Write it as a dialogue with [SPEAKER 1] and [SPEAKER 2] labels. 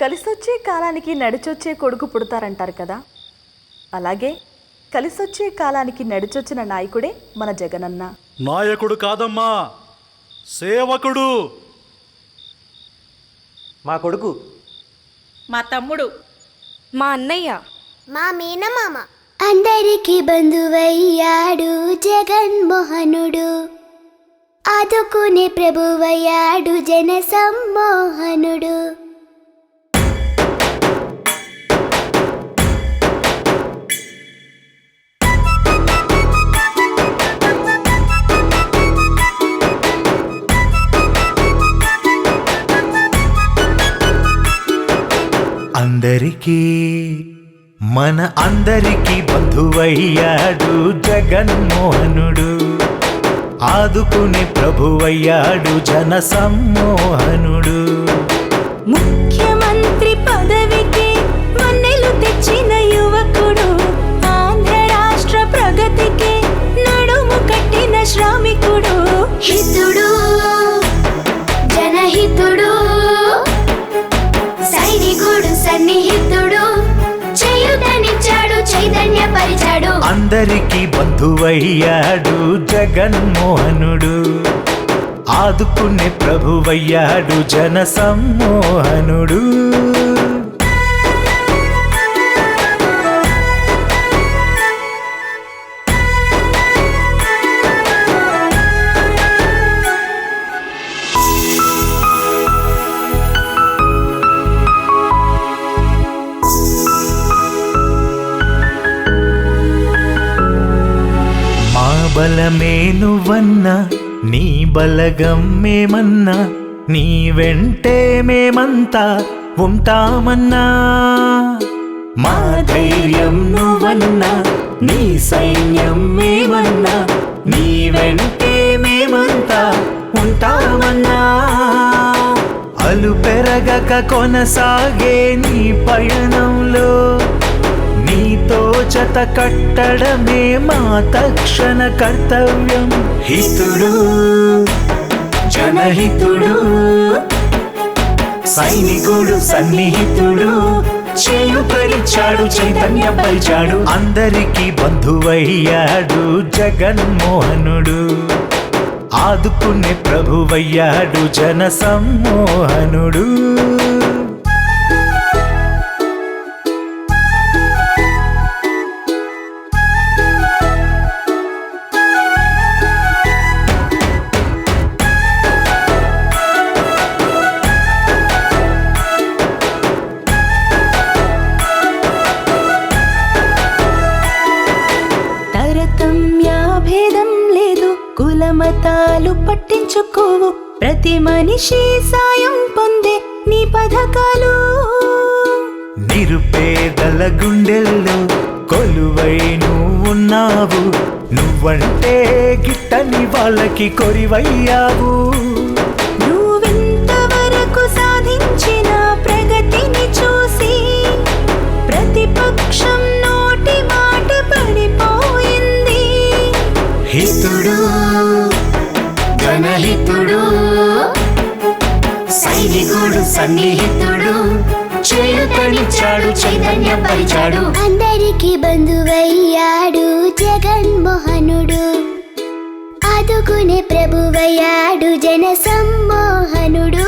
[SPEAKER 1] కలిసొచ్చే కాలానికి నడిచొచ్చే కొడుకు పుడతారంటారు కదా. అలాగే కలిసొచ్చే కాలానికి నడిచొచ్చిన నాయకుడే మన జగనన్న.
[SPEAKER 2] నాయకుడు కాదమ్మా సేవకుడు.
[SPEAKER 3] మా కొడుకు.
[SPEAKER 4] మా తమ్ముడు.
[SPEAKER 5] మా అన్నయ్య.
[SPEAKER 6] మా మీనమామ. అందరికి బంధువయ్యాడు జగన్మోహనుడు. ఆదుకునే ప్రభువయ్యాడు జన సమ్మోహనుడు
[SPEAKER 7] అందరికీ మన అందరికీ బంధువయ్యాడు జగన్మోహనుడు. ఆదుకునే ప్రభువయ్యాడు జన సమ్మోహనుడు
[SPEAKER 5] ముఖ్యమంత్రి పదవికి మన్నెలు తెచ్చిన యువకుడు ఆంధ్ర రాష్ట్ర ప్రగతికి నడుము కట్టిన శ్రామికుడు.
[SPEAKER 6] హితుడు జనహితుడు
[SPEAKER 7] అందరికీ బంధువయ్యాడు జగన్మోహనుడు. ఆదుకునే ప్రభువయ్యాడు జన సమ్మోహనుడు బలమే నువ్వన్నా నీ బలగం మేమన్నా నీ వెంటే మేమంతా ఉంటామన్నా. మా ధైర్యం నువ్వన్నా నీ సైన్యం మేమన్నా నీ వెంటే మేమంతా ఉంటామన్నా. అలు పెరగక కొనసాగే నీ పయనంలో జత కట్టడమే మా తక్షణ కర్తవ్యం. హితుడు జనహితుడు సైనికుడు సన్నిహితుడు చేయుపరిచాడు చైతన్యపరిచాడు అందరికీ బంధువయ్యాడు జగన్మోహనుడు. ఆదుకునే ప్రభువయ్యాడు జన సమ్మోహనుడు
[SPEAKER 5] కులమతాలు పట్టించుకోవు. ప్రతి మనిషి సాయం పొందే నీ పథకాలు.
[SPEAKER 7] నిరుపేదల గుండెల్లో కొలువై నువ్వున్నావు. నువ్వంటే గిట్టని వాళ్ళకి కొరివయ్యావు. హితుడు
[SPEAKER 6] జనహితుడు సైనికుడు సన్నిహితుడు చేయుతనిచ్చాడు చైతన్యపరిచాడు అందరికి బంధువయ్యాడు జగన్మోహనుడు. ఆదుకునే ప్రభువయ్యాడు జన సమ్మోహనుడు